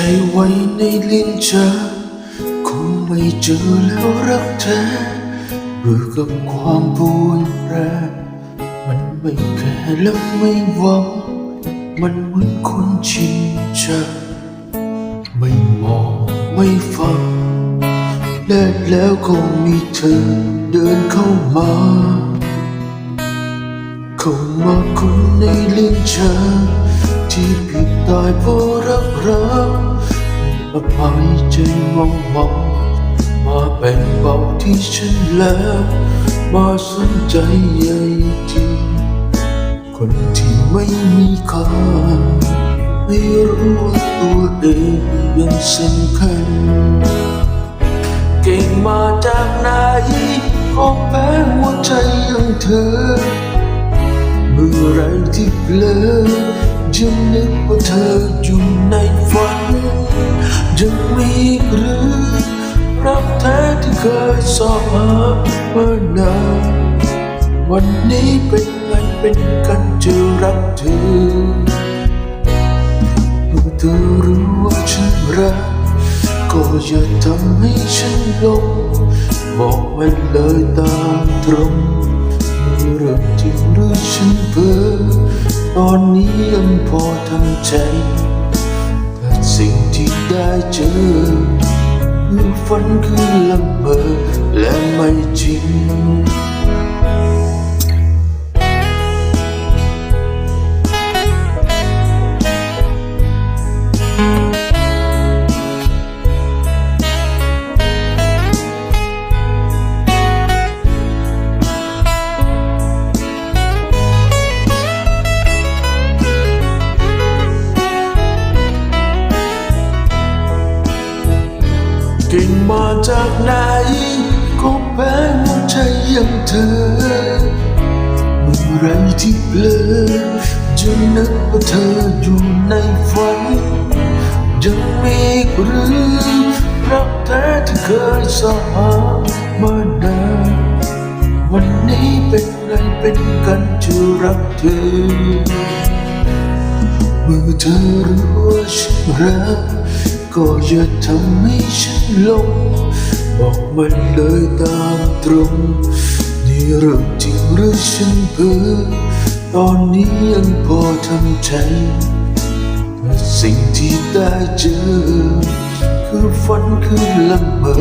ใจไว้ในลิ้นชาคงไม่เจอแล้วรักแท้เบื่อกับความปวนแปรมันไม่แค่และไม่หวัง มันเหมือนคนชินชาไม่มองไม่ฟังและแล้วก็มีเธอเดินเข้ามา เข้ามาคนในลิ้นชา ที่ผิดตายเพราะรักเราอภัยใจมองมองมาแบ่งเบาที่ฉันแล้ว มาสนใจใยดีคนที่ไม่มีค่าไม่รู้ว่าตัวเองยังสำคัญ เก่งมาจากไหนก็แพ้หัวใจอย่างเธอเมื่อไรที่เผลอ ยังนึกว่าเธออยู่ในฝัน ยังมีหรือรักแท้ที่เคยสอบหามานานวันนี้เป็นไงเป็นกันจะรักเธอเมื่อเธอรู้ว่าฉันรักก็อย่าทำให้ฉันลง บอกมันเลยตามตรงเรื่องจริงหรือฉันเพ้อ ตอนนี้ยังพอทำใจแต่สิ่งที่ได้เจอคือฝันคือลำเบอและไม่จริง มาจากไหนก็แพ้หัวใจอย่างเธอ เมื่อไรที่เผลอจะนึกว่าเธออยู่ในฝัน ยังมีหรือรักแท้ที่เคยสาหามานานวันนี้เป็นไงเป็นกันจะรักเธอ เมื่อเธอรู้ว่าฉันรัก ก็จะทำให้ฉันหลงบอกมันเลยตามตรงนี่เรื่องจริงหรือฉันเพ้อตอนนี้ยังพอทำใจแต่สิ่งที่ได้เจอ คือฝันคือละเมอ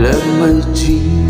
และไม่จริง